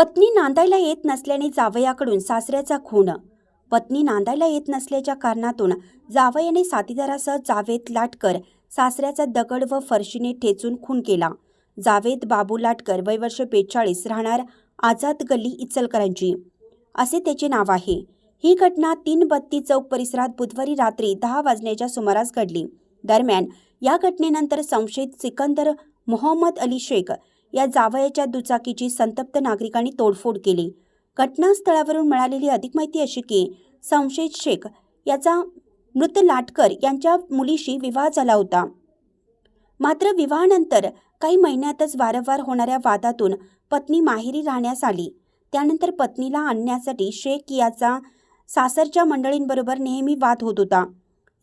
पत्नी नांदायला येत नसल्याने जावयाकडून सासऱ्याचा खून. पत्नी नांदायला येत नसल्याच्या कारणातून जावयाने साथीदारासह जावेद लाटकर सासऱ्याचा दगड व फरशीने ठेचून खून केला. जावेद बाबू लाटकर वय वर्ष बेचाळीस राहणार आझाद गल्ली इचलकरंजी. असे त्याचे नाव आहे. ही घटना तीन बत्ती चौक परिसरात बुधवारी रात्री दहा वाजण्याच्या सुमारास घडली. दरम्यान या घटनेनंतर संशयित सिकंदर मोहम्मद अली शेख या जावयाच्या दुचाकीची संतप्त नागरिकांनी तोडफोड केली. घटनास्थळावरून मिळालेली अधिक माहिती अशी की संशयित शेख याचा मृत लाटकर यांच्या मुलीशी विवाह झाला होता. मात्र विवाहानंतर काही महिन्यातच वारंवार होणाऱ्या वादातून पत्नी माहेरी राहण्यास आली. त्यानंतर पत्नीला आणण्यासाठी शेख याचा सासरच्या मंडळींबरोबर नेहमी वाद होत होता.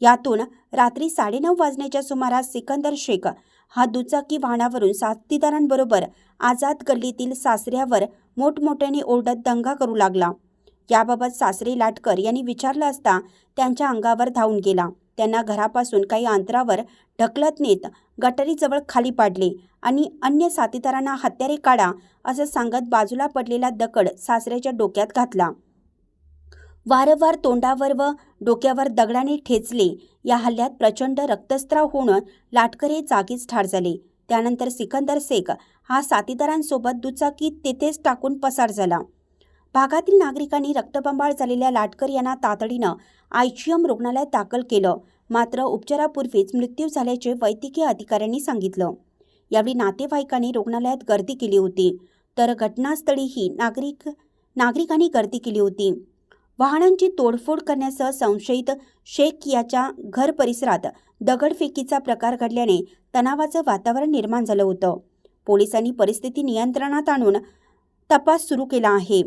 यातून रात्री साडेनऊ वाजण्याच्या सुमारास सिकंदर शेख हा दुचाकी वाहनावरून साथीदारांबरोबर आझाद गल्लीतील सासऱ्यावर मोठमोठ्याने ओरडत दंगा करू लागला. याबाबत सासरे लाटकर यांनी विचारलं असता त्यांच्या अंगावर धावून गेला. त्यांना घरापासून काही अंतरावर ढकलत नेत गटारीजवळ खाली पाडले आणि अन्य साथीदारांना हत्यारे काढा असं सांगत बाजूला पडलेला दगड सासऱ्याच्या डोक्यात घातला. वारंवार तोंडावर व डोक्यावर दगडाने ठेचले. या हल्ल्यात प्रचंड रक्तस्त्राव होऊन लाटकर हे जागीच ठार झाले. त्यानंतर सिकंदर शेख हा साथीदारांसोबत दुचाकी तेथेच टाकून पसार झाला. भागातील नागरिकांनी रक्तबंबाळ झालेल्या लाटकर यांना तातडीनं आयजीएम रुग्णालयात दाखल केलं. मात्र उपचारापूर्वीच मृत्यू झाल्याचे वैद्यकीय अधिकाऱ्यांनी सांगितलं. यावेळी नातेवाईकांनी रुग्णालयात गर्दी केली होती. तर घटनास्थळीही नागरिक नागरिकांनी गर्दी केली होती. वाहनांची तोडफोड करण्यासह संशयित शेख याच्या घर परिसरात दगडफेकीचा प्रकार घडल्याने तणावाचं वातावरण निर्माण झालं होतं. पोलिसांनी परिस्थिती नियंत्रणात आणून तपास सुरू केला आहे.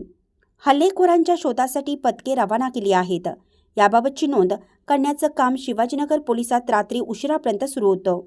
हल्लेखोरांच्या शोधासाठी पथके रवाना केली आहेत. याबाबतची नोंद करण्याचं काम शिवाजीनगर पोलिसात रात्री उशिरापर्यंत सुरू होतं.